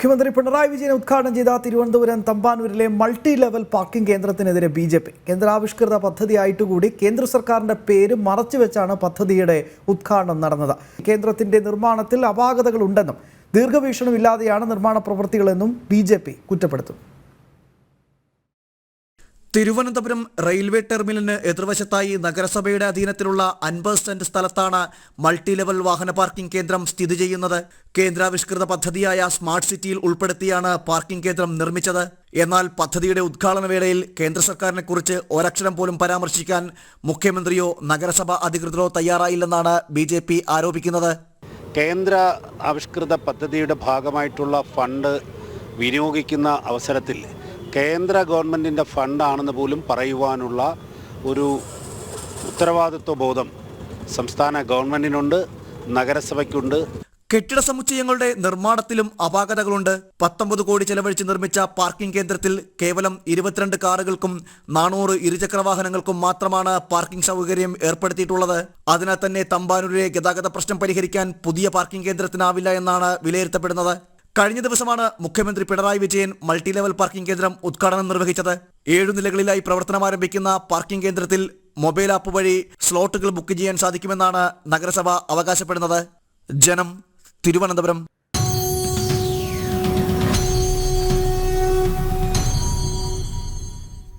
മുഖ്യമന്ത്രി പിണറായി വിജയൻ ഉദ്ഘാടനം ചെയ്ത തിരുവനന്തപുരം തമ്പാനൂരിലെ മൾട്ടി ലെവൽ പാർക്കിംഗ് കേന്ദ്രത്തിനെതിരെ ബി ജെ പി. കേന്ദ്രാവിഷ്കൃത പദ്ധതിയായിട്ടുകൂടി കേന്ദ്ര സർക്കാരിന്റെ പേര് മറച്ചുവെച്ചാണ് പദ്ധതിയുടെ ഉദ്ഘാടനം നടന്നത്. കേന്ദ്രത്തിന്റെ നിർമ്മാണത്തിൽ അപാകതകളുണ്ടെന്നും ദീർഘവീക്ഷണമില്ലാതെയാണ് നിർമ്മാണ പ്രവൃത്തികളെന്നും ബി ജെ പി കുറ്റപ്പെടുത്തുന്നു. തിരുവനന്തപുരം റെയിൽവേ ടെർമിനലിന് എതിർവശത്തായി നഗരസഭയുടെ അധീനത്തിലുള്ള അൻപത് സെന്റ് സ്ഥലത്താണ് മൾട്ടി ലെവൽ വാഹന പാർക്കിംഗ് കേന്ദ്രം സ്ഥിതി ചെയ്യുന്നത്. കേന്ദ്രാവിഷ്കൃത പദ്ധതിയായ സ്മാർട്ട് സിറ്റിയിൽ ഉൾപ്പെടുത്തിയാണ് പാർക്കിംഗ് കേന്ദ്രം നിർമ്മിച്ചത്. എന്നാൽ പദ്ധതിയുടെ ഉദ്ഘാടന വേളയിൽ കേന്ദ്ര സർക്കാരിനെ കുറിച്ച് ഒരക്ഷരം പോലും പരാമർശിക്കാൻ മുഖ്യമന്ത്രിയോ നഗരസഭാ അധികൃതരോ തയ്യാറായില്ലെന്നാണ് ബി ആരോപിക്കുന്നത്. കേന്ദ്ര ആവിഷ്കൃത പദ്ധതിയുടെ ഭാഗമായിട്ടുള്ള ഫണ്ട് വിനിയോഗിക്കുന്ന അവസരത്തിൽ കേന്ദ്ര ഗവൺമെന്റിന്റെ ഫണ്ടാണെന്ന് പോലും പറയുവാനുള്ള ഒരു ഉത്തരവാദിത്വ ബോധം സംസ്ഥാന ഗവൺമെന്റിനുണ്ട് നഗരസഭയ്ക്കുണ്ട്. കെട്ടിട സമുച്ചയങ്ങളുടെ നിർമ്മാണത്തിലും അപാകതകളുണ്ട്. പത്തൊമ്പത് കോടി ചെലവഴിച്ച് നിർമ്മിച്ച പാർക്കിംഗ് കേന്ദ്രത്തിൽ കേവലം ഇരുപത്തിരണ്ട് കാറുകൾക്കും നാനൂറ് ഇരുചക്ര വാഹനങ്ങൾക്കും മാത്രമാണ് പാർക്കിംഗ് സൗകര്യം ഏർപ്പെടുത്തിയിട്ടുള്ളത്. അതിനാൽ തന്നെ തമ്പാനൂരിലെ ഗതാഗത പ്രശ്നം പരിഹരിക്കാൻ പുതിയ പാർക്കിംഗ് കേന്ദ്രത്തിനാവില്ല എന്നാണ് വിലയിരുത്തപ്പെടുന്നത്. കഴിഞ്ഞ ദിവസമാണ് മുഖ്യമന്ത്രി Pinarayi Vijayan multi level parking കേന്ദ്രം ഉദ്ഘാടനം നിർവഹിച്ചത്. ഏഴു നിലകളിലായി പ്രവർത്തനം ആരംഭിക്കുന്ന പാർക്കിംഗ് കേന്ദ്രത്തിൽ മൊബൈൽ ആപ്പ് വഴി സ്ലോട്ടുകൾ ബുക്ക് ചെയ്യാൻ സാധിക്കുമെന്നാണ് നഗരസഭ അവകാശപ്പെടുന്നത്. ജനം തിരുവനന്തപുരം.